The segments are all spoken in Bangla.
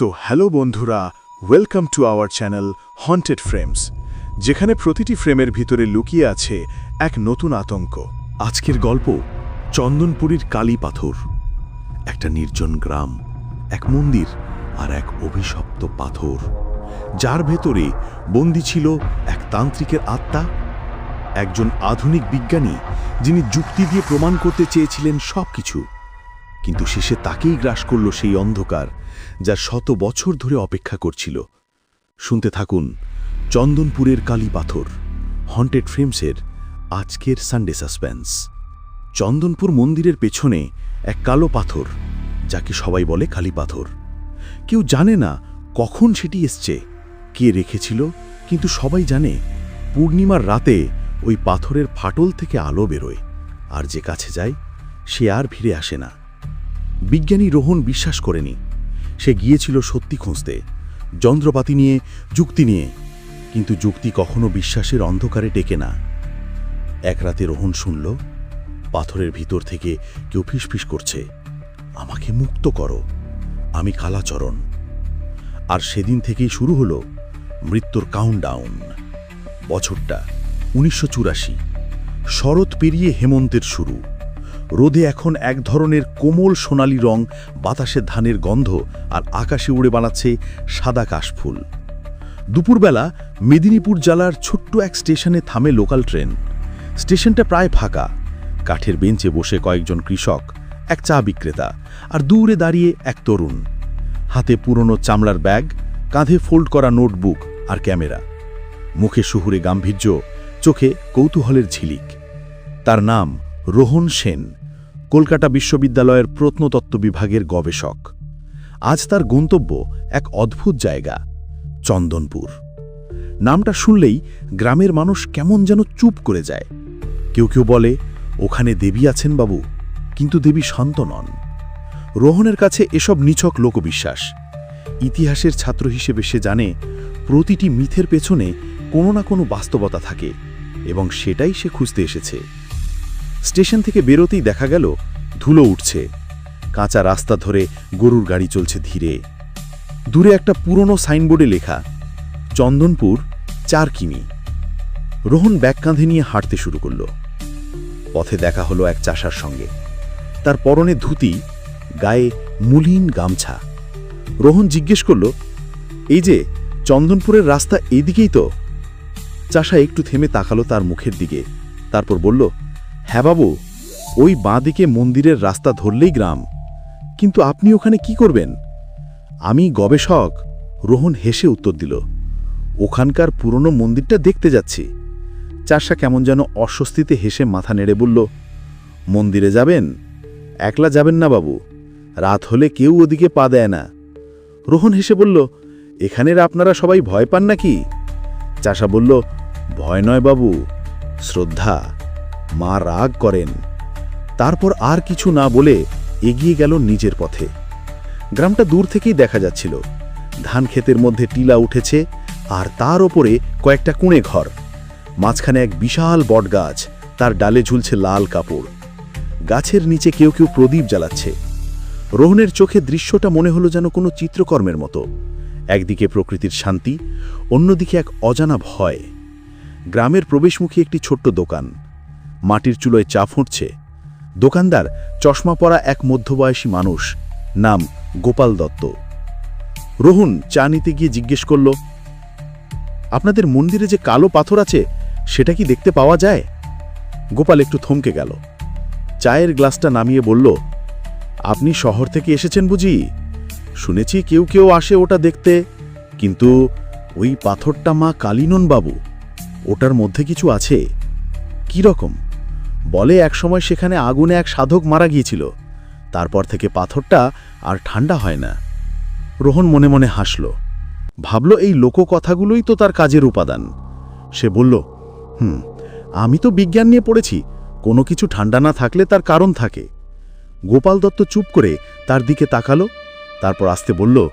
সো হ্যালো বন্ধুরা welcome to our channel haunted frames যেখানে প্রতিটি ফ্রেমের ভিতরে লুকিয়ে আছে এক নতুন আতঙ্ক। আজকের গল্প, চন্দনপুরীর কালী পাথর, একটা নির্জন গ্রাম, এক মন্দির আর এক অভিশপ্ত পাথর, যার ভেতরে বন্দি ছিল এক তান্ত্রিকের আত্মা, একজন আধুনিক বিজ্ঞানী যিনি যুক্তি দিয়ে প্রমাণ করতে চেয়েছিলেন সবকিছু। কিন্তু শেষে তাকেই গ্রাস করল সেই অন্ধকার যা শত বছর ধরে অপেক্ষা করছিল। শুনতে থাকুন চন্দনপুরের কালী পাথর হন্টেড ফ্রেমসের আজকের সানডে সাসপেন্স চন্দনপুর মন্দিরের পেছনে এক কালো পাথর, যাকে সবাই বলে কালী পাথর। কেউ জানে না কখন সেটি এসছে, কে রেখেছিল, কিন্তু সবাই জানে পূর্ণিমার রাতে ওই পাথরের ফাটল থেকে আলো বেরোয়, আর যে কাছে যায় সে আর ফিরে আসে না। বিজ্ঞানী রোহন বিশ্বাস করেনি সে গিয়েছিল সত্যি খুঁজতে, যন্ত্রপাতি নিয়ে, যুক্তি নিয়ে। কিন্তু যুক্তি কখনো বিশ্বাসের অন্ধকারে টেকে না। এক রাতে রোহন শুনল, পাথরের ভিতর থেকে কেউ ফিসফিস করছে, আমাকে মুক্ত করো, আমি কালাচরণ। আর সেদিন থেকেই শুরু হলো মৃত্যুর কাউন্টডাউন বছরটা উনিশশো চুরাশি, শরৎ পেরিয়ে হেমন্তের শুরু। রোদে এখন এক ধরনের কোমল সোনালি রং, বাতাসে ধানের গন্ধ আর আকাশে উড়ে বানাচ্ছে সাদা কাশফুল। দুপুরবেলা মেদিনীপুর জেলার ছোট্ট এক স্টেশনে থামে লোকাল ট্রেন। স্টেশনটা প্রায় ফাঁকা। কাঠের বেঞ্চে বসে কয়েকজন কৃষক, এক চা বিক্রেতা আর দূরে দাঁড়িয়ে এক তরুণ। হাতে পুরনো চামড়ার ব্যাগ, কাঁধে ফোল্ড করা নোটবুক আর ক্যামেরা। মুখে শুহুরে গাম্ভীর্য, চোখে কৌতূহলের ঝিলিক। তার নাম রোহন সেন। কলকাতা বিশ্ববিদ্যালয়ের প্রত্নতত্ত্ব বিভাগের গবেষক। আজ তার গন্তব্য এক অদ্ভুত জায়গা, চন্দনপুর। নামটা শুনলেই গ্রামের মানুষ কেমন যেন চুপ করে যায়। কেউ কেউ বলে, ওখানে দেবী আছেন বাবু। কিন্তু দেবী শান্ত নন। রোহনের কাছে এসব নিছক লোকবিশ্বাস। ইতিহাসের ছাত্র হিসেবে সে জানে, প্রতিটি মিথের পেছনে কোনো না কোনো বাস্তবতা থাকে এবং সেটাই সে খুঁজতে এসেছে। স্টেশন থেকে বেরোতেই দেখা গেল, ধুলো উঠছে। কাঁচা রাস্তা ধরে গরুর গাড়ি চলছে ধীরে। দূরে একটা পুরনো সাইনবোর্ডে লেখা, চন্দনপুর চার কিমি রোহন ব্যাগ কাঁধে নিয়ে হাঁটতে শুরু করল। পথে দেখা হলো এক চাষার সঙ্গে। তার পরনে ধুতি, গায়ে মুলিন গামছা। রোহন জিজ্ঞেস করল, এই যে, চন্দনপুরের রাস্তা এইদিকেই তো? চাষা একটু থেমে তাকালো তার মুখের দিকে। তারপর বলল হ্যাঁ বাবু, ওই বাঁ দিকে মন্দিরের রাস্তা ধরলেই গ্রাম। কিন্তু আপনি ওখানে কি করবেন? আমি গবেষক, রোহন হেসে উত্তর দিল, ওখানকার পুরনো মন্দিরটা দেখতে যাচ্ছি। চাষা কেমন যেন অস্বস্তিতে হেসে মাথা নেড়ে বলল, মন্দিরে যাবেন? একলা যাবেন না বাবু, রাত হলে কেউ ওদিকে পা দেয় না। রোহন হেসে বলল, এখানের আপনারা সবাই ভয় পান নাকি? চাষা বলল, ভয় নয় বাবু, শ্রদ্ধা। মা রাগ করেন। তারপর আর কিছু না বলে এগিয়ে গেল নিজের পথে। গ্রামটা দূর থেকেই দেখা যাচ্ছিল। ধান ক্ষেতের মধ্যে টিলা উঠেছে আর তার ওপরে কয়েকটা কুঁড়ে ঘর। মাঝখানে এক বিশাল বটগাছ, তার ডালে ঝুলছে লাল কাপড়। গাছের নিচে কেউ কেউ প্রদীপ জ্বালাচ্ছে। রোহনের চোখে দৃশ্যটা মনে হলো যেন কোনো চিত্রকর্মের মতো। একদিকে প্রকৃতির শান্তি, অন্যদিকে এক অজানা ভয়। গ্রামের প্রবেশমুখী একটি ছোট্ট দোকান। মাটির চুলোয় চা ফুটছে। দোকানদার, চশমা পরা এক মধ্যবয়সী মানুষ, নাম গোপাল দত্ত। রোহন চা নিতে গিয়ে জিজ্ঞেস করল, আপনাদের মন্দিরে যে কালো পাথর আছে, সেটা কি দেখতে পাওয়া যায়? গোপাল একটু থমকে গেল। চায়ের গ্লাসটা নামিয়ে বলল, আপনি শহর থেকে এসেছেন বুঝি? শুনেছি কেউ কেউ আসে ওটা দেখতে, কিন্তু ওই পাথরটা মা কালিনন বাবু। ওটার মধ্যে কিছু আছে। কি রকম? বলে একসময় সেখানে আগুনে এক সাধক মারা গিয়েছিল। তারপর থেকে পাথরটা আর ঠান্ডা হয় না। রোহন মনে মনে হাসল। ভাবল এই লোককথাগুলোই তো তার কাজের উপাদান। সে বলল, হুম, আমি তো বিজ্ঞান নিয়ে পড়েছি। কোনো কিছু ঠান্ডা না থাকলে তার কারণ থাকে। গোপাল দত্ত চুপ করে তার দিকে তাকালো, তারপর আসতে বলল,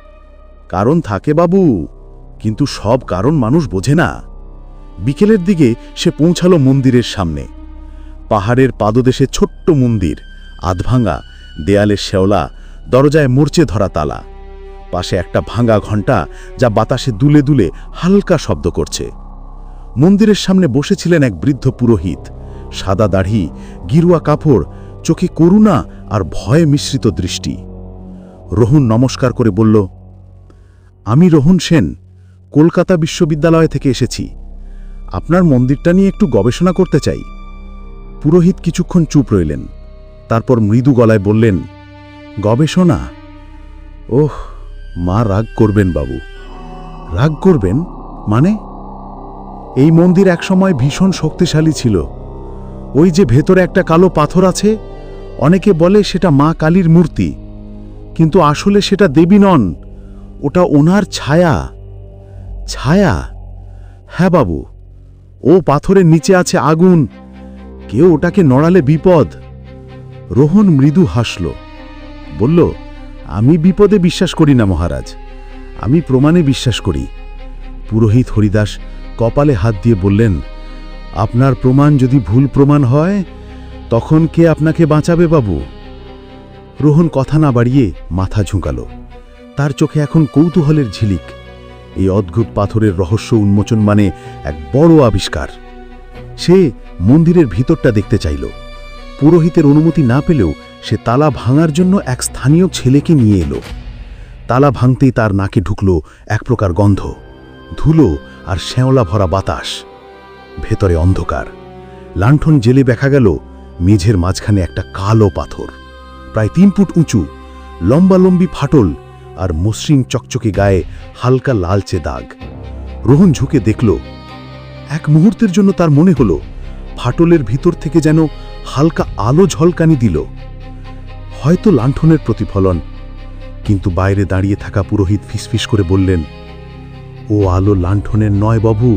কারণ থাকে বাবু, কিন্তু সব কারণ মানুষ বোঝে না। বিকেলের দিকে সে পৌঁছালো মন্দিরের সামনে। পাহাড়ের পাদদেশে ছোট্ট মন্দির, আধভাঙা, দেয়ালের শেওলা দরজায় মরচে ধরা তালা। পাশে একটা ভাঙা ঘণ্টা যা বাতাসে দুলে দুলে হালকা শব্দ করছে। মন্দিরের সামনে বসেছিলেন এক বৃদ্ধ পুরোহিত। সাদা দাড়ি, গিরুয়া কাপড়, চোখে করুণা আর ভয়ে মিশ্রিত দৃষ্টি। রোহন নমস্কার করে বলল, আমি রোহন সেন, কলকাতা বিশ্ববিদ্যালয় থেকে এসেছি। আপনার মন্দিরটা নিয়ে একটু গবেষণা করতে চাই। পুরোহিত কিছুক্ষণ চুপ রইলেন। তারপর মৃদু গলায় বললেন, গবেষণা? ওহ, মা রাগ করবেন বাবু। রাগ করবেন? মানে? এই মন্দির একসময় ভীষণ শক্তিশালী ছিল। ওই যে ভেতরে একটা কালো পাথর আছে, অনেকে বলে সেটা মা কালীর মূর্তি। কিন্তু আসলে সেটা দেবী নন, ওটা ওনার ছায়া। ছায়া? হ্যাঁ বাবু, ও পাথরের নিচে আছে আগুন কেউ ওটাকে নড়ালে বিপদ। রোহন মৃদু হাসল। বলল, আমি বিপদে বিশ্বাস করি না, মহারাজ। আমি প্রমাণে বিশ্বাস করি। পুরোহিত হরিদাস কপালে হাত দিয়ে বললেন, আপনার প্রমাণ যদি ভুল প্রমাণ হয়, তখন কে আপনাকে বাঁচাবে বাবু? রোহন কথা না বাড়িয়ে মাথা ঝুঁকাল। তার চোখে এখন কৌতূহলের ঝিলিক। এই অদ্ভুত পাথরের রহস্য উন্মোচন মানে এক বড় আবিষ্কার। সে মন্দিরের ভিতরটা দেখতে চাইল। পুরোহিতের অনুমতি না পেলেও সে তালা ভাঙার জন্য এক স্থানীয় ছেলেকে নিয়ে এলো। তালা ভাঙতেই তার নাকে ঢুকল এক প্রকার গন্ধ, ধুলো আর শ্যাওলা ভরা বাতাস। ভেতরে অন্ধকার। লাণ্ঠন জেলে দেখা গেল মেঝের মাঝখানে একটা কালো পাথর, প্রায় তিন ফুট উঁচু, লম্বালম্বি ফাটল আর মসৃণ চকচকে গায়ে হালকা লালচে দাগ। রোহন ঝুঁকে দেখল, এক মুহূর্তের জন্য তার মনে হল ফাটলের ভিতর থেকে যেন হালকা আলো ঝলকানি দিল। হয়তো লাণ্ঠনের প্রতিফলন, কিন্তু বাইরে দাঁড়িয়ে থাকা পুরোহিত ফিসফিস করে বললেন, ও আলো লাণ্ঠনের নয় বাবু,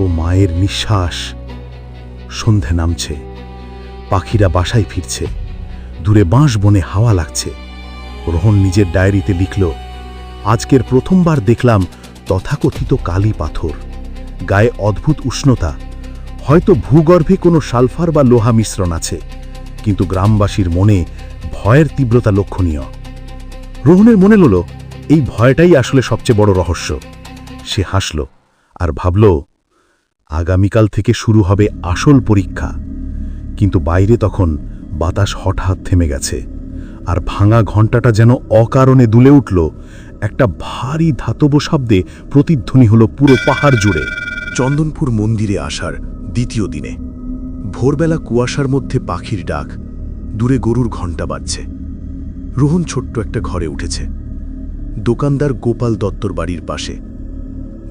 ও মায়ের নিঃশ্বাস। সন্ধে নামছে, পাখিরা বাসায় ফিরছে, দূরে বাঁশ বনে হাওয়া লাগছে। রোহন নিজের ডায়েরিতে লিখল, আজকের প্রথমবার দেখলাম তথাকথিত কালী পাথর, গায়ে অদ্ভুত উষ্ণতা হয়তো ভূগর্ভে কোনো সালফার বা লোহা মিশ্রণ আছে, কিন্তু গ্রামবাসীর মনে ভয়ের তীব্রতা লক্ষণীয়। রোহনের মনে হল এই ভয়টাই আসলে সবচেয়ে বড় রহস্য। সে হাসল আর ভাবল, আগামীকাল থেকে শুরু হবে আসল পরীক্ষা। কিন্তু বাইরে তখন বাতাস হঠাৎ থেমে গেছে, আর ভাঙা ঘণ্টাটা যেন অকারণে দুলে উঠল, একটা ভারী ধাতব শব্দে প্রতিধ্বনি হলো পুরো পাহাড় জুড়ে। চন্দনপুর মন্দিরে আসার দ্বিতীয় দিনে। ভোরবেলা কুয়াশার মধ্যে পাখির ডাক, দূরে গরুর ঘণ্টা বাজছে। রোহন ছোট্ট একটা ঘরে উঠেছে। দোকানদার গোপাল দত্তর বাড়ির পাশে।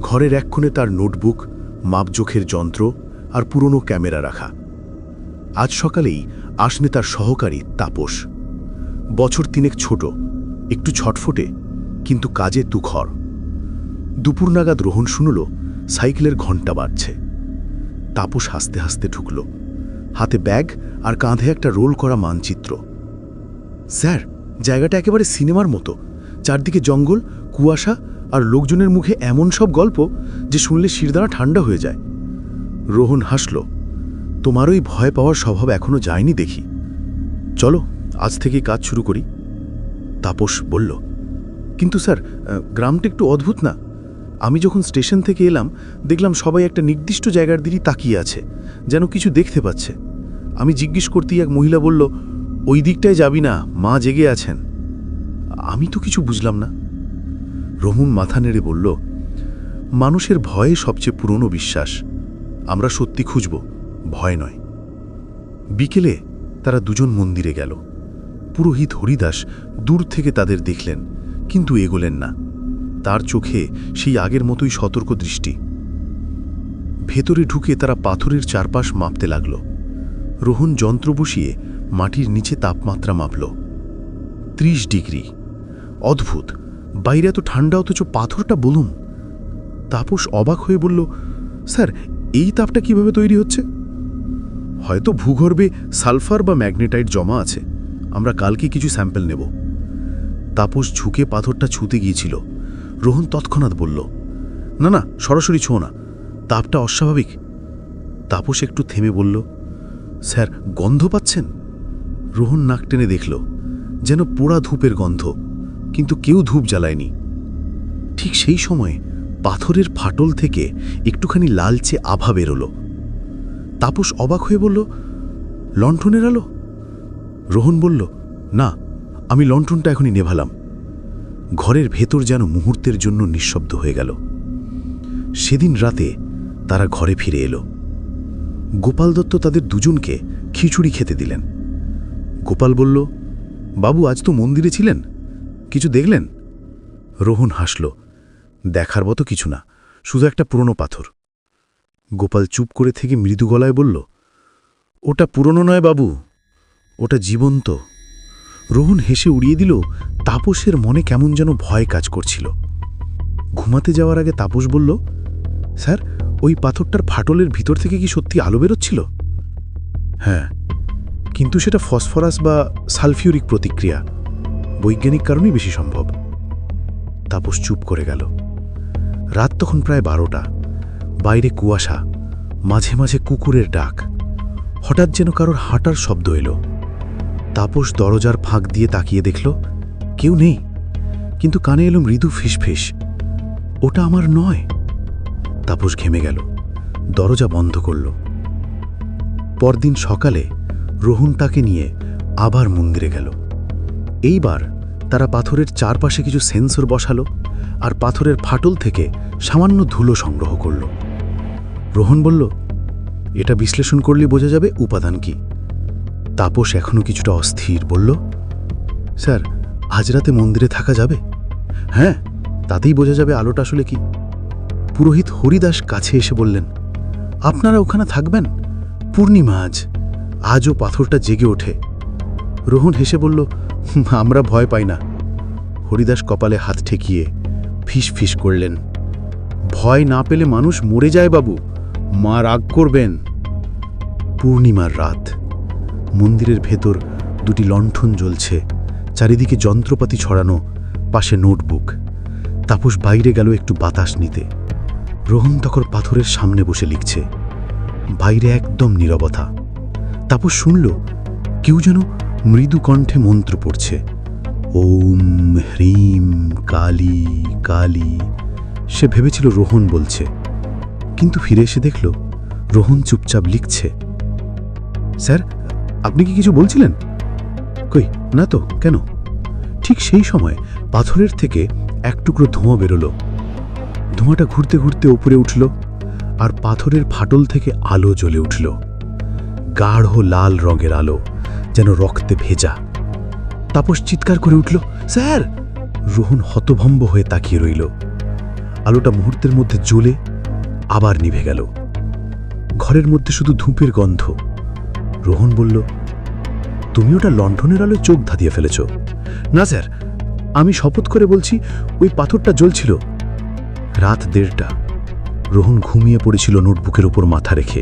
ঘরের এক কোণে তার নোটবুক, মাপজোখের যন্ত্র আর পুরনো ক্যামেরা রাখা। আজ সকালেই আসনে তার সহকারী তাপস। বছর তিনেক ছোট, একটু ছটফটে, কিন্তু কাজে তুখর। দুপুর নাগাদ রোহন শুনল সাইকেলের ঘণ্টা বাজছে। তাপস হাসতে হাসতে ঢুকল। হাতে ব্যাগ আর কাঁধে একটা রোল করা মানচিত্র। স্যার, জায়গাটা একেবারে সিনেমার মতো। চারদিকে জঙ্গল, কুয়াশা আর লোকজনের মুখে এমন সব গল্প যে শুনলে শিরদাঁড়া ঠান্ডা হয়ে যায়। রোহন হাসল, তোমার ওই ভয় পাওয়ার স্বভাব এখনও যায়নি দেখি। চলো, আজ থেকেই কাজ শুরু করি। তাপস বলল, কিন্তু স্যার, গ্রামটা একটু অদ্ভুত না? আমি যখন স্টেশন থেকে এলাম, দেখলাম সবাই একটা নির্দিষ্ট জায়গার দিকেই তাকিয়ে আছে, যেন কিছু দেখতে পাচ্ছে। আমি জিজ্ঞেস করতেই এক মহিলা বলল, ওই দিকটায় যাবি না, মা জেগে আছেন। আমি তো কিছু বুঝলাম না। রমুন মাথা নেড়ে বলল, মানুষের ভয়ে সবচেয়ে পুরনো বিশ্বাস। আমরা সত্যি খুঁজব, ভয় নয়। বিকেলে তারা দুজন মন্দিরে গেল। পুরোহিত হরিদাস দূর থেকে তাদের দেখলেন, কিন্তু এগোলেন না। তার চোখে সেই আগের মতোই সতর্ক দৃষ্টি। ভেতরে ঢুকে তারা পাথরের চারপাশ মাপতে লাগল। রোহন যন্ত্র বসিয়ে মাটির নিচে তাপমাত্রা মাপল। ত্রিশ ডিগ্রি। অদ্ভুত! বাইরে এত ঠান্ডা, অথচ পাথরটা বলুন। তাপস অবাক হয়ে বলল, স্যার, এই তাপটা কীভাবে তৈরি হচ্ছে? হয়তো ভূগর্ভে সালফার বা ম্যাগনেটাইট জমা আছে। আমরা কালকে কিছু স্যাম্পল নেব। তাপস ঝুঁকে পাথরটা ছুতে গিয়েছিল। রোহন তৎক্ষণাৎ বলল, না না, সরাসরি ছো না। তাপটা অস্বাভাবিক। তাপস একটু থেমে বলল, স্যার, গন্ধ পাচ্ছেন? রোহন নাক টেনে দেখল, যেন পোড়া ধূপের গন্ধ, কিন্তু কেউ ধূপ জ্বালায়নি। ঠিক সেই সময়ে পাথরের ফাটল থেকে একটুখানি লালচে আভা বেরোলো। তাপস অবাক হয়ে বলল, লণ্ঠনের আলো? রোহন বলল, না, আমি লণ্ঠনটা এখনই নেভালাম। ঘরের ভেতর যেন মুহূর্তের জন্য নিঃশব্দ হয়ে গেল। সেদিন রাতে তারা ঘরে ফিরে এলো। গোপাল দত্ত তাদের দুজনকে খিচুড়ি খেতে দিলেন। গোপাল বলল, বাবু, আজ তো মন্দিরে ছিলেন? কিছু দেখলেন? রোহন হাসল, দেখার মতো কিছু না, শুধু একটা পুরনো পাথর। গোপাল চুপ করে থেকে মৃদু গলায় বলল, ওটা পুরনো নয় বাবু, ওটা জীবন্ত। রোহন হেসে উড়িয়ে দিল তাপসের মনে কেমন যেন ভয় কাজ করছিল। ঘুমাতে যাওয়ার আগে তাপস বলল, স্যার, ওই পাথরটার ফাটলের ভিতর থেকে কি সত্যি আলো বেরোচ্ছিল? হ্যাঁ কিন্তু সেটা ফসফরাস বা সালফিউরিক প্রতিক্রিয়া। বৈজ্ঞানিক কারণেই বেশি সম্ভব। তাপস চুপ করে গেল। রাত তখন প্রায় বারোটা। বাইরে কুয়াশা, মাঝে মাঝে কুকুরের ডাক। হঠাৎ যেন কারোর হাঁটার শব্দ এলো। তাপস দরজার ফাঁক দিয়ে তাকিয়ে দেখল কেউ নেই। কিন্তু কানে এলো মৃদু ফিসফিস। ওটা আমার নয়। তাপস ঘেমে গেল। দরজা বন্ধ করল। পরদিন সকালে রোহন তাকে নিয়ে আবার মন্দিরে গেল। এইবার তারা পাথরের চারপাশে কিছু সেন্সর বসালো আর পাথরের ফাটল থেকে সামান্য ধুলো সংগ্রহ করল। রোহন বলল, এটা বিশ্লেষণ করলে বোঝা যাবে উপাদান কি? তাপস এখনও কিছুটা অস্থির বলল, স্যার আজ রাতে মন্দিরে থাকা যাবে? হ্যাঁ তাতেই বোঝা যাবে আলোটা আসলে কি। পুরোহিত হরিদাস কাছে এসে বললেন আপনারা ওখানে থাকবেন? পূর্ণিমা আজ। আজও পাথরটা জেগে ওঠে। রোহন হেসে বলল "হুম, আমরা ভয় পাই না। হরিদাস কপালে হাত ঠেকিয়ে ফিস ফিস করলেন ভয় না পেলে মানুষ মরে যায় বাবু। মা রাগ করবেন। পূর্ণিমার রাত। মন্দিরের ভেতর দুটি লণ্ঠন জ্বলছে। চারিদিকে যন্ত্রপাতি ছড়ানো, পাশে নোটবুক। তাপস বাইরে গেল একটু বাতাস নিতে। রোহন তখন পাথরের সামনে বসে লিখছে, বাইরে একদম নিরবতা। তাপস শুনল, কেউ যেন মৃদু কণ্ঠে মন্ত্র পড়ছে, ওম হ্রিম কালী কালী। সে ভেবেছিল রোহন বলছে, কিন্তু ফিরে এসে দেখল, রোহন চুপচাপ লিখছে, স্যার, আপনি কি কিছু বলছিলেন? কই না তো? কেন? ঠিক সেই সময় পাথরের থেকে এক টুকরো ধোঁয়া বেরোলো। ধোঁয়াটা ঘুরতে ঘুরতে উপরে উঠল আর পাথরের ফাটল থেকে আলো জ্বলে উঠল। গাঢ় লাল রঙের আলো যেন রক্তে ভেজা। তাপস চিৎকার করে উঠল, স্যার! রোহন হতভম্ব হয়ে তাকিয়ে রইল। আলোটা মুহূর্তের মধ্যে জ্বলে আবার নিভে গেল। ঘরের মধ্যে শুধু ধূপের গন্ধ। রোহন বলল তুমি ওটা লণ্ঠনের আলোয় চোখ ধাঁধিয়ে ফেলেছ। না, স্যার, আমি শপথ করে বলছি, ওই পাথরটা জ্বলছিল। রাত দেড়টা, রোহন ঘুমিয়ে পড়েছিল নোটবুকের ওপর মাথা রেখে।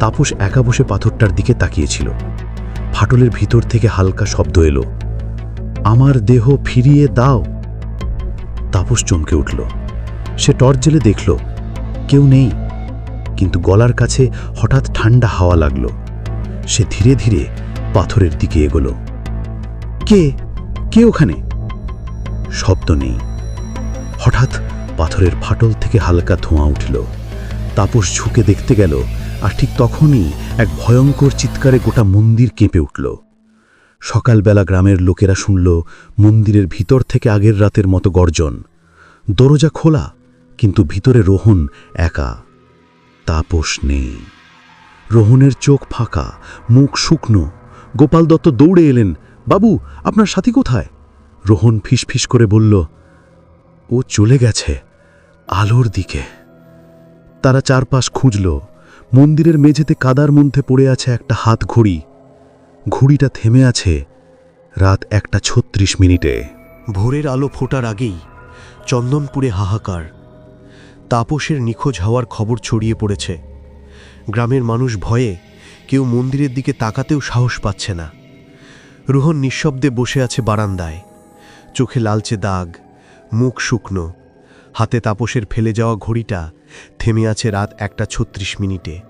তাপস একা বসে পাথরটার দিকে তাকিয়েছিল। ফাটলের ভিতর থেকে হালকা শব্দ এলো, আমার দেহ ফিরিয়ে দাও। তাপস চমকে উঠল। সে টর্চ জেলে দেখল, কেউ নেই। কিন্তু গলার কাছে হঠাৎ ঠান্ডা হাওয়া লাগল। সে ধীরে ধীরে পাথরের দিকে এগোল। কে? কে ওখানে? শব্দ নেই। হঠাৎ পাথরের ফাটল থেকে হালকা ধোঁয়া উঠল। তাপস ঝুঁকে দেখতে গেল, আর ঠিক তখনই এক ভয়ঙ্কর চিৎকারে গোটা মন্দির কেঁপে উঠল। সকালবেলা গ্রামের লোকেরা শুনল, মন্দিরের ভিতর থেকে আগের রাতের মতো গর্জন। দরজা খোলা, কিন্তু ভিতরে রোহন একা। তাপস নেই। রোহনের চোখ ফাঁকা, মুখ শুকনো গোপাল দত্ত দৌড়ে এলেন। বাবু, আপনার সাথী কোথায়? রোহন ফিসফিস করে বলল, ও চলে গেছে, আলোর দিকে। তারা চারপাশ খুঁজল। মন্দিরের মেঝেতে কাদার মধ্যে পড়ে আছে একটা হাত ঘড়ি। ঘড়িটা থেমে আছে রাত একটা ছত্রিশ মিনিটে। ভোরের আলো ফোটার আগেই চন্দনপুরে হাহাকার, তাপসের নিখোঁজ হওয়ার খবর ছড়িয়ে পড়েছে। গ্রামের মানুষ ভয়ে কেউ মন্দিরের দিকে তাকাতেও সাহস পাচ্ছে না। রোহন নিঃশব্দে বসে আছে বারান্দায়। চোখে লালচে দাগ, মুখ শুকনো। হাতে তাপসের ফেলে যাওয়া ঘড়িটা থেমে আছে রাত একটা ছত্রিশ মিনিটে।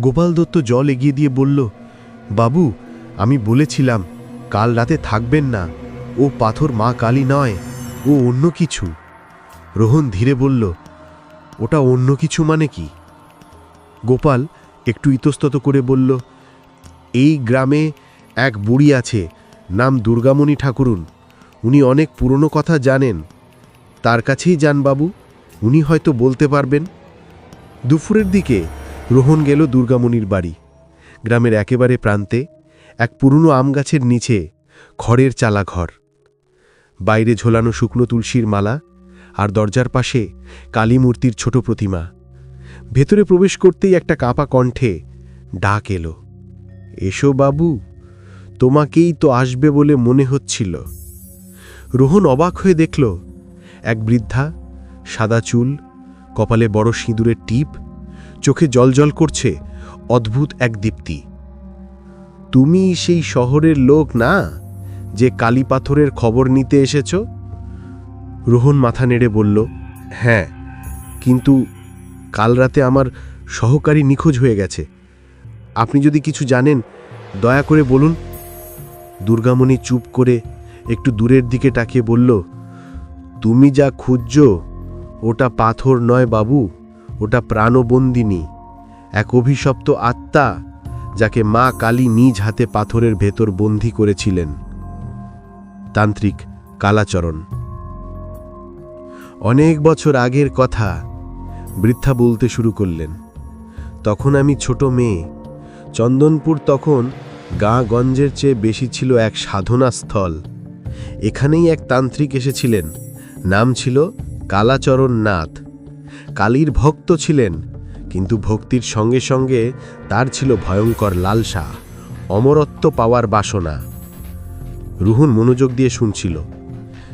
গোপাল দত্ত জল এগিয়ে দিয়ে বলল, বাবু, আমি বলেছিলাম, কাল রাতে থাকবেন না। ও পাথর মা কালী নয়, ও অন্য কিছু। রোহন ধীরে বলল, ওটা অন্য কিছু মানে কি? গোপাল একটু ইতস্তত করে বলল, এই গ্রামে এক বুড়ি আছে, নাম দুর্গামণি ঠাকুরুন। উনি অনেক পুরনো কথা জানেন। তার কাছেই যান বাবু, উনি হয়তো বলতে পারবেন। দুপুরের দিকে রোহন গেল দুর্গামণির বাড়ি। গ্রামের একেবারে প্রান্তে এক পুরনো আম গাছের নিচে খড়ের চালা ঘর। বাইরে ঝোলানো শুকনো তুলসীর মালা আর দরজার পাশে কালী মূর্তির ছোট প্রতিমা। ভেতরে প্রবেশ করতেই একটা কাপা কণ্ঠে ডাক এলো, এসো বাবু, তোমাকেই তো আসবে বলে মনে হচ্ছিল। রোহন অবাক হয়ে দেখল, এক বৃদ্ধা, সাদা চুল, কপালে বড় সিঁদুরের টিপ, চোখে জলজল করছে অদ্ভুত এক দীপ্তি। তুমি সেই শহরের লোক না, যে কালী পাথরের খবর নিতে এসেছ? রোহন মাথা নেড়ে বলল হ্যাঁ কিন্তু কাল রাতে আমার সহকারী নিখোঁজ হয়ে গেছে। আপনি যদি কিছু জানেন, দয়া করে বলুন। দুর্গামণি চুপ করে একটু দূরের দিকে তাকিয়ে বলল, তুমি যা খুঁজছ, ওটা পাথর নয় বাবু, ওটা প্রাণবন্দিনী, এক অভিশপ্ত আত্মা যাকে মা কালী নিজ হাতে পাথরের ভেতর বন্দী করেছিলেন। তান্ত্রিক কালাচরণ। অনেক বছর আগের কথা বৃদ্ধা বলতে শুরু করলেন, তখন আমি ছোট মেয়ে। চন্দনপুর তখন গাঁ-গঞ্জের চেয়ে বেশি ছিল এক সাধনা স্থল এখানেই এক তান্ত্রিক এসেছিলেন। নাম ছিল কালাচরণ নাথ। কালীর ভক্ত ছিলেন, কিন্তু ভক্তির সঙ্গে সঙ্গে তার ছিল ভয়ঙ্কর লালসা, অমরত্ব পাওয়ার বাসনা। রুহুন মনোযোগ দিয়ে শুনছিল,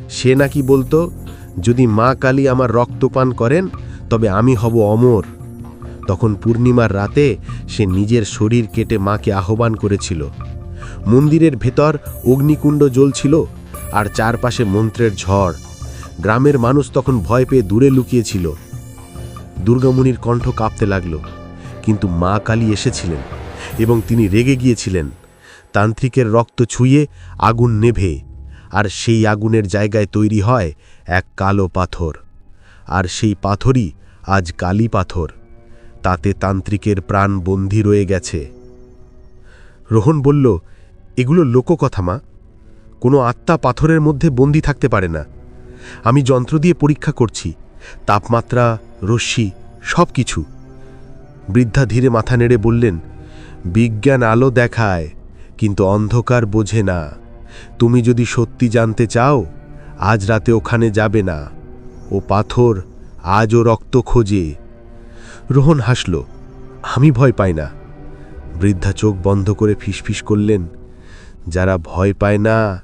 সে নাকি বলতো, যদি মা কালী আমার রক্তপান করেন তবে আমি হব অমর। তখন পূর্ণিমার রাতে সে নিজের শরীর কেটে মাকে আহ্বান করেছিল। মন্দিরের ভেতর অগ্নিকুণ্ড জ্বলছিল আর চারপাশে মন্ত্রের ঝড়। গ্রামের মানুষ তখন ভয় পেয়ে দূরে লুকিয়েছিল। দুর্গামুনির কণ্ঠ কাঁপতে লাগল, কিন্তু মা কালী এসেছিলেন এবং তিনি রেগে গিয়েছিলেন। তান্ত্রিকের রক্ত ছুঁয়ে আগুন নেভে আর সেই আগুনের জায়গায় তৈরি হয় এক কালো পাথর। আর সেই পাথরই আজ কালী পাথর, তাতে তান্ত্রিকের প্রাণ বন্দী রয়ে গেছে। রোহন বলল, এগুলো লোককথা, মা। কোনো আত্মা পাথরের মধ্যে বন্দি থাকতে পারে না। আমি যন্ত্র দিয়ে পরীক্ষা করছি। তাপমাত্রা, রশ্মি সব কিছু বৃদ্ধা ধীরে মাথা নেড়ে বললেন, বিজ্ঞান আলো দেখায়, কিন্তু অন্ধকার বোঝে না। তুমি যদি সত্যি জানতে চাও, আজ রাতে ওখানে যাবে না। ও পাথর আজও রক্ত খোঁজে। রোহন হাসল, আমি ভয় পাই না। বৃদ্ধা চোখ বন্ধ করে ফিসফিস করলেন, যারা ভয় পায় না,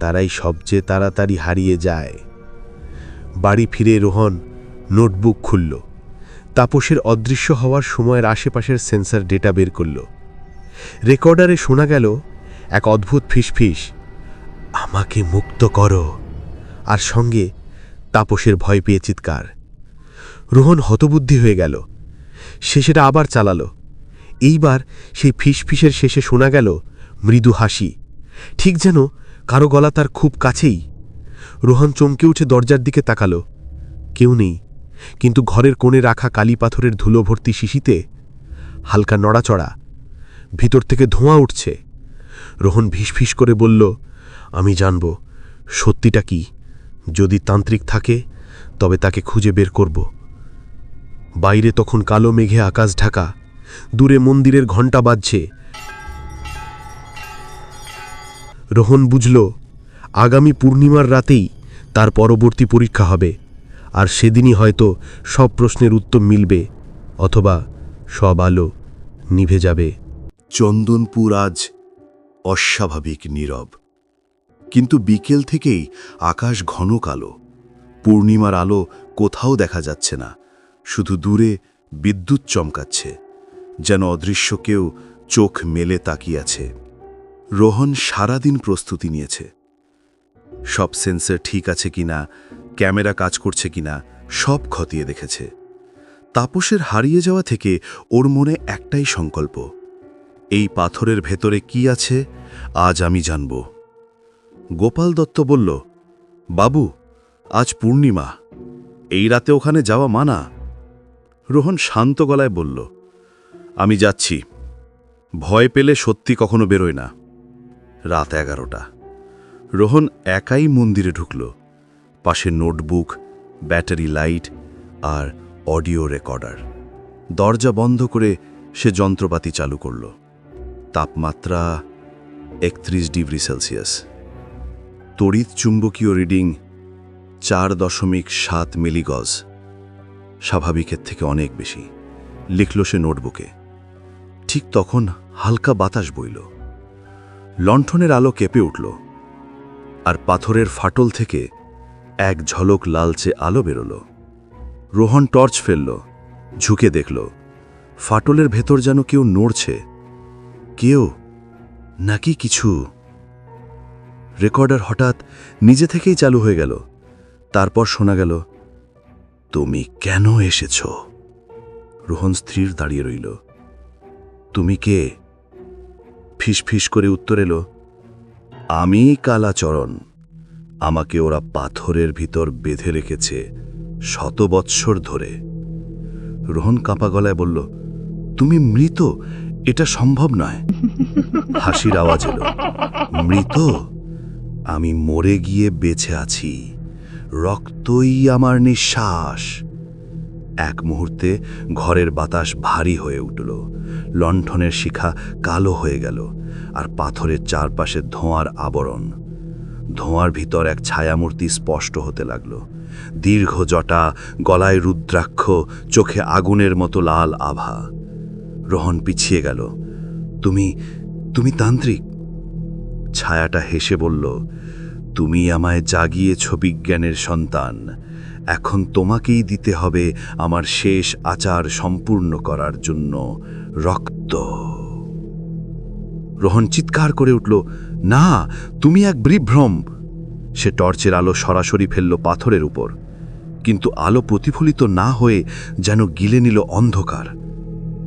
তারাই সবচেয়ে তাড়াতাড়ি হারিয়ে যায়। বাড়ি ফিরে রোহন নোটবুক খুলল, তাপসের অদৃশ্য হওয়ার সময়ের আশেপাশের সেন্সার ডেটা বের করল। রেকর্ডারে শোনা গেল এক অদ্ভুত ফিসফিস, আমাকে মুক্ত করো। আর সঙ্গে তাপসের ভয় পেয়ে চিৎকার রোহন হতবুদ্ধি হয়ে গেল। সে সেটা আবার চালালো। এইবার সেই ফিসফিসের শেষে শোনা গেল মৃদু হাসি। ঠিক যেন কারও গলা তার খুব কাছেই। রোহন চমকে উঠে দরজার দিকে তাকালো। কেউ নেই। কিন্তু ঘরের কোণে রাখা কালী পাথরের ধুলো ভর্তি শিশিতে হালকা নড়াচড়া। ভিতর থেকে ধোঁয়া উঠছে। রোহন ভিসফিস করে বলল, আমি জানব, সত্যিটা কি? যদি তান্ত্রিক থাকে, তবে তাকে খুঁজে বের করব। বাইরে তখন কালো মেঘে আকাশ ঢাকা, দূরে মন্দিরের ঘণ্টা বাজছে। রোহন বুঝল, আগামী পূর্ণিমার রাতেই তার পরবর্তী পরীক্ষা হবে, আর সেদিনই হয়তো সব প্রশ্নের উত্তর মিলবে, অথবা সব আলো নিভে যাবে। চন্দনপুর আজ অস্বাভাবিক নীরব। কিন্তু বিকেল থেকেই আকাশ ঘন কালো, পূর্ণিমার আলো কোথাও দেখা যাচ্ছে না। শুধু দূরে বিদ্যুৎ চমকাচ্ছে, যেন অদৃশ্য কেউ চোখ মেলে তাকিয়ে আছে রোহন সারাদিন প্রস্তুতি নিয়েছে। সব সেন্সর ঠিক আছে কিনা, ক্যামেরা কাজ করছে কিনা, সব খতিয়ে দেখেছে। তাপসের হারিয়ে যাওয়া থেকে ওর মনে একটাই সংকল্প, এই পাথরের ভেতরে কি আছে আজ আমি জানব। গোপাল দত্ত বলল, বাবু, আজ পূর্ণিমা, এই রাতে ওখানে যাওয়া মানা? রোহন শান্ত গলায় বলল, আমি যাচ্ছি। ভয় পেলে সত্যি কখনো বেরোয় না। রাত এগারোটা রোহন একাই মন্দিরে ঢুকল। পাশে নোটবুক, ব্যাটারি লাইট আর অডিও রেকর্ডার। দরজা বন্ধ করে সে যন্ত্রপাতি চালু করল। তাপমাত্রা একত্রিশ ডিগ্রি সেলসিয়াস। তড়িৎ চুম্বকীয় রিডিং চার দশমিক সাত মিলিগজ। স্বাভাবিকের থেকে অনেক বেশি। লিখল সে নোটবুকে। ঠিক তখন হালকা বাতাস বইল। লণ্ঠনের আলো কেঁপে উঠল। আর পাথরের ফাটল থেকে এক ঝলক লালচে আলো বেরোল। রোহন টর্চ ফেলল, ঝুঁকে দেখল। ফাটলের ভেতর যেন কেউ নড়ছে। কেউ নাকি কিছু। রেকর্ডার হঠাৎ নিজে থেকেই চালু হয়ে গেল। তারপর শোনা গেল তুমি কেন এসেছ? রোহন স্থির দাঁড়িয়ে রইল। তুমি কে? ফিস করে উত্তর এলো, আমি কালাচরণ। আমাকে ওরা পাথরের ভিতর বেঁধে রেখেছে শত বৎসর ধরে। রোহন কাঁপা গলায় বলল, তুমি মৃত? এটা সম্ভব নয়। হাসির আওয়াজ এলো, মৃত? আমি মরে গিয়ে বেঁচে আছি। রক্তই আমার নিঃশ্বাস। এক মুহূর্তে ঘরের বাতাস ভারী হয়ে উঠল। লণ্ঠনের শিখা কালো হয়ে গেল আর পাথরের চারপাশে ধোঁয়ার আবরণ। ধোঁয়ার ভিতর এক ছায়ামূর্তি স্পষ্ট হতে লাগল। দীর্ঘ জটা, গলায় রুদ্রাক্ষ, চোখে আগুনের মতো লাল আভা। রোহন পিছিয়ে গেল। তুমি তুমি তান্ত্রিক? ছায়াটা হেসে বলল তুমি আমায় জাগিয়েছ বিজ্ঞানের সন্তান। এখন তোমাকেই দিতে হবে আমার শেষ আচার সম্পূর্ণ করার জন্য রক্ত। রোহন চিৎকার করে উঠল, না, তুমি এক বিভ্রম সে টর্চের আলো সরাসরি ফেলল পাথরের উপর। কিন্তু আলো প্রতিফলিত না হয়ে যেন গিলে নিল অন্ধকার।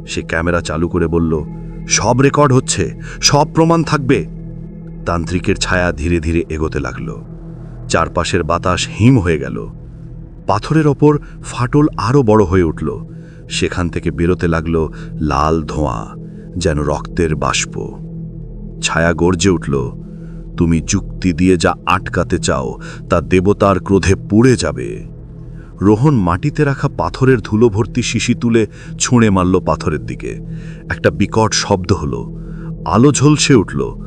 সে ক্যামেরা চালু করে বলল, সব রেকর্ড হচ্ছে, সব প্রমাণ থাকবে। তান্ত্রিকের ছায়া ধীরে ধীরে এগোতে লাগল। চারপাশের বাতাস হিম হয়ে গেল। পাথরের ওপর ফাটল আরও বড় হয়ে উঠল। সেখান থেকে বেরোতে লাগল লাল ধোঁয়া, যেন রক্তের বাষ্প। ছায়া গর্জে উঠল, তুমি যুক্তি দিয়ে যা আটকাতে চাও, তা দেবতার ক্রোধে পুড়ে যাবে। রোহন মাটিতে রাখা পাথরের ধুলো ভর্তি শিশি তুলে ছুঁড়ে মারল পাথরের দিকে। একটা বিকট শব্দ হলো, আলো ঝলসে উঠল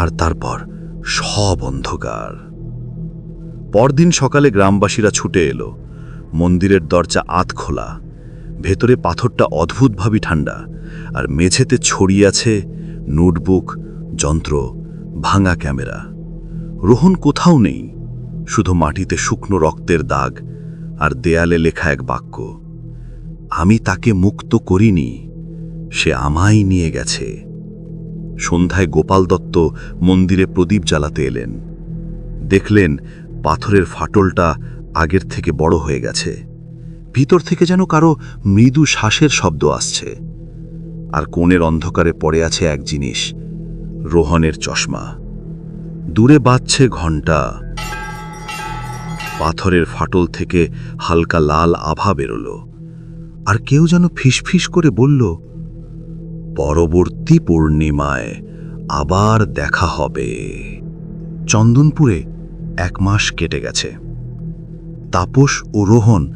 আর তারপর সব অন্ধকার। পরদিন সকালে গ্রামবাসীরা ছুটে এলো। মন্দিরের দরজা আত খোলা। ভেতরে পাথরটা অদ্ভুতভাবে ঠান্ডা। আর মেঝেতে ছড়িয়ে আছে নোটবুক, যন্ত্র, ভাঙা ক্যামেরা। রোহন কোথাও নেই। শুধু মাটিতে শুকনো রক্তের দাগ আর দেয়ালে লেখা এক বাক্য। আমি তাকে মুক্ত করিনি। সে আমায় নিয়ে গেছে। সন্ধ্যায় গোপাল দত্ত মন্দিরে প্রদীপ জ্বালাতে এলেন। দেখলেন পাথরের ফাটলটা আগের থেকে বড় হয়ে গেছে। ভিতর থেকে যেন কারও মৃদু শ্বাসের শব্দ আসছে। আর কোণের অন্ধকারে পড়ে আছে এক জিনিস, রোহনের চশমা। দূরে বাজছে ঘণ্টা। পাথরের ফাটল থেকে হালকা লাল আভা বেরোল। আর কেউ যেন ফিসফিস করে বলল পরবর্তী পূর্ণিমায় আবার দেখা হবে। চন্দনপুরে এক মাস কেটে গেছে। তাপস ও রোহন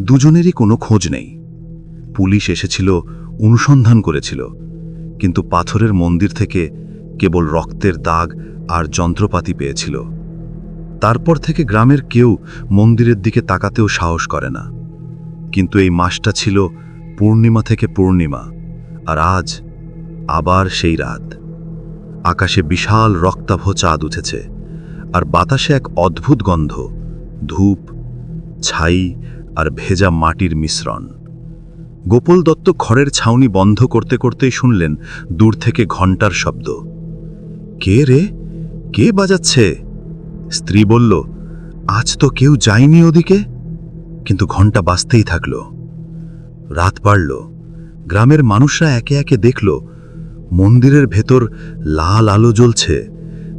দুজনেরই কোনো খোঁজ নেই। পুলিশ এসেছিল, অনুসন্ধান করেছিল। কিন্তু পাথরের মন্দির থেকে কেবল রক্তের দাগ আর যন্ত্রপাতি পেয়েছিল। তারপর থেকে গ্রামের কেউ মন্দিরের দিকে তাকাতেও সাহস করে না। কিন্তু এই মাসটা ছিল পূর্ণিমা থেকে পূর্ণিমা। আর আজ আবার সেই রাত। আকাশে বিশাল রক্তাভ চাঁদ উঠেছে আর বাতাসে এক অদ্ভুত গন্ধ, ধূপ, ছাই আর ভেজা মাটির মিশ্রণ। গোপাল দত্ত খড়ের ছাউনি বন্ধ করতে করতেই শুনলেন দূর থেকে ঘণ্টার শব্দ। কে রে? কে বাজাচ্ছে? স্ত্রী বলল, আজ তো কেউ যায়নি ওদিকে। কিন্তু ঘণ্টা বাজতেই থাকল। রাত বাড়ল। গ্রামের মানুষরা একে একে দেখল মন্দিরের ভেতর লাল আলো জ্বলছে,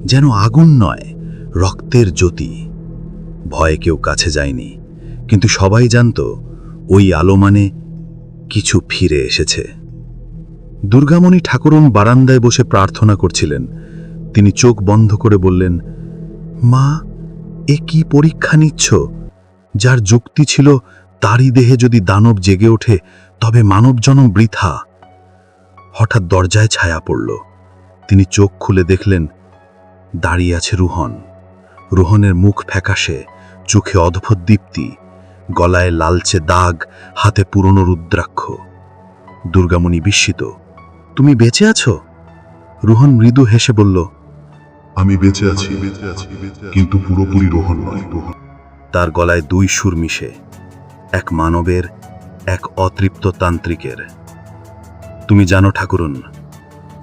যেন আগুন নয়, রক্তের জ্যোতি। ভয়ে কেউ কাছে যায়নি, কিন্তু সবাই জানত, ওই আলো মানে কিছু ফিরে এসেছে। দুর্গামণি ঠাকুরন বারান্দায় বসে প্রার্থনা করছিলেন। তিনি চোখ বন্ধ করে বললেন, মা, এ কি পরীক্ষা নিচ্ছ? যার যুক্তি ছিল, তারই দেহে যদি দানব জেগে ওঠে, তবে মানব জনম বৃথা। হঠাৎ দরজায় ছায়া পড়ল। তিনি চোখ খুলে দেখলেন দাঁড়িয়ে আছে রুহন। রুহনের মুখ ফ্যাকাশে চোখে অদ্ভুত দীপ্তি গলায় লালচে দাগ হাতে পুরনো রুদ্রাক্ষ। দুর্গামণি বিস্মিত তুমি বেঁচে আছো? রুহন মৃদু হেসে বলল আমি বেঁচে আছি কিন্তু পুরোপুরি রোহন নয়। তার গলায় দুই সুর মিশে এক মানবের এক অতৃপ্ত তান্ত্রিকের। তুমি জানো ঠাকুরন,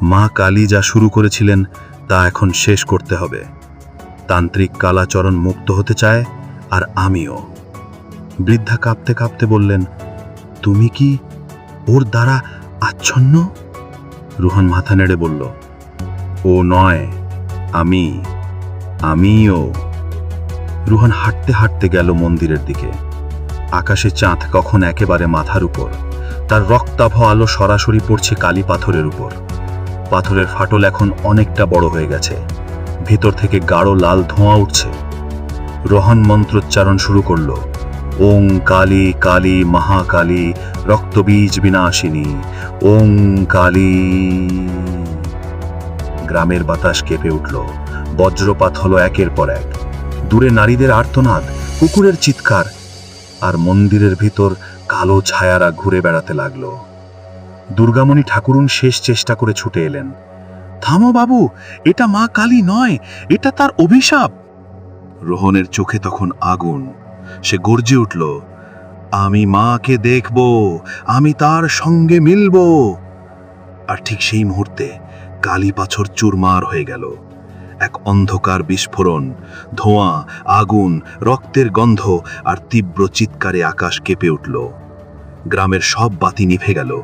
মা কালী যা শুরু করেছিলেন তা এখন শেষ করতে হবে। তান্ত্রিক কালাচরণ মুক্ত হতে চায়, আর আমিও। বৃদ্ধা কাঁপতে কাঁপতে বললেন, তুমি কি ওর দ্বারা আচ্ছন্ন? রুহান মাথা নেড়ে বলল, ও নয়, আমি, আমিও। রুহান হাঁটতে হাঁটতে গেল মন্দিরের দিকে। আকাশে চাঁদ কখন একেবারে মাথার উপর। তার রক্তাভ আলো সরাসরি পড়ছে কালী পাথরের উপর। পাথরের ফাটল এখন অনেকটা বড় হয়ে গেছে। ভেতর থেকে গাঢ় লাল ধোঁয়া উঠছে। রোহন মন্ত্রোচ্চারণ শুরু করল, ওং কালী কালী, মহাকালী, রক্তবীজ বিনাশিনী, ওং কালী। গ্রামের বাতাস কেঁপে উঠল, বজ্রপাত হলো একের পর এক। দূরে নারীদের আর্তনাদ, কুকুরের চিৎকার, আর মন্দিরের ভিতর কালো ছায়ারা ঘুরে বেড়াতে লাগল। দুর্গামণি ঠাকুরুন শেষ চেষ্টা করে ছুটে এলেন। থামো বাবু, এটা মা কালী নয়, এটা তার অভিশাপ! রোহনের চোখে তখন আগুন। সে গর্জে উঠল, আমি মাকে দেখব, আমি তার সঙ্গে মিলব! আর ঠিক সেই মুহূর্তে কালী পাথর চুরমার হয়ে গেল। এক অন্ধকার বিস্ফোরণ। ধোঁয়া, আগুন, রক্তের গন্ধ আর তীব্র চিৎকারে আকাশ কেঁপে উঠল। গ্রামের সব বাতি নিভে গেল।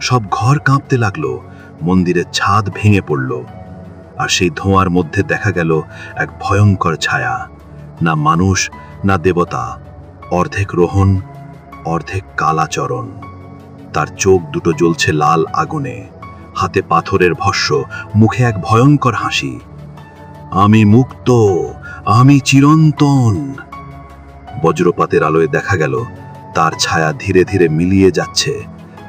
সব ঘর কাঁপতে লাগল। মন্দিরের ছাদ ভেঙে পড়ল। আর সেই ধোঁয়ার মধ্যে দেখা গেল এক ভয়ঙ্কর ছায়া। না মানুষ, না দেবতা। অর্ধেক রোহন অর্ধেক কালাচরণ। তার চোখ দুটো জ্বলছে লাল আগুনে। হাতে পাথরের ভস্য, মুখে এক ভয়ঙ্কর হাসি। আমি মুক্ত, আমি চিরন্তন। বজ্রপাতের আলোয় দেখা গেল, তার ছায়া ধীরে ধীরে মিলিয়ে যাচ্ছে,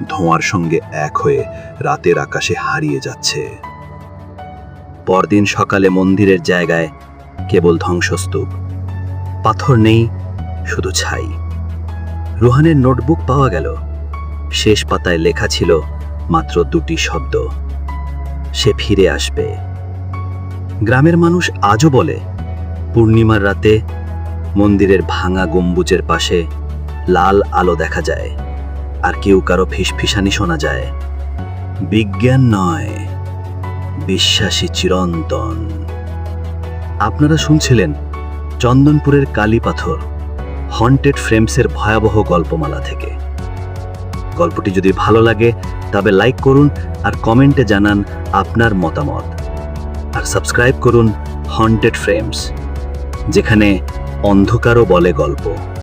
ধোঁয়ার সঙ্গে এক হয়ে রাতের আকাশে হারিয়ে যাচ্ছে। পরদিন সকালে মন্দিরের জায়গায় কেবল ধ্বংসস্তূপ, পাথর নেই, শুধু ছাই। রোহানের নোটবুক পাওয়া গেল। শেষ পাতায় লেখা ছিল মাত্র দুটি শব্দ, সে ফিরে আসবে। গ্রামের মানুষ আজও বলে, পূর্ণিমার রাতে মন্দিরের ভাঙা গম্বুজের পাশে লাল আলো দেখা যায়, আর কেউ কারও ফিসফিসানি শোনা যায়। বিজ্ঞান নয়, বিশ্বাসী চিরন্তন। আপনারা শুনছিলেন চন্দনপুরের কালী পাথর হন্টেড ফ্রেমসের ভয়াবহ গল্পমালা থেকে। গল্পটি যদি ভালো লাগে, তবে লাইক করুন আর কমেন্টে জানান আপনার মতামত। আর সাবস্ক্রাইব করুন হন্টেড ফ্রেমস যেখানে অন্ধকারও বলে গল্প।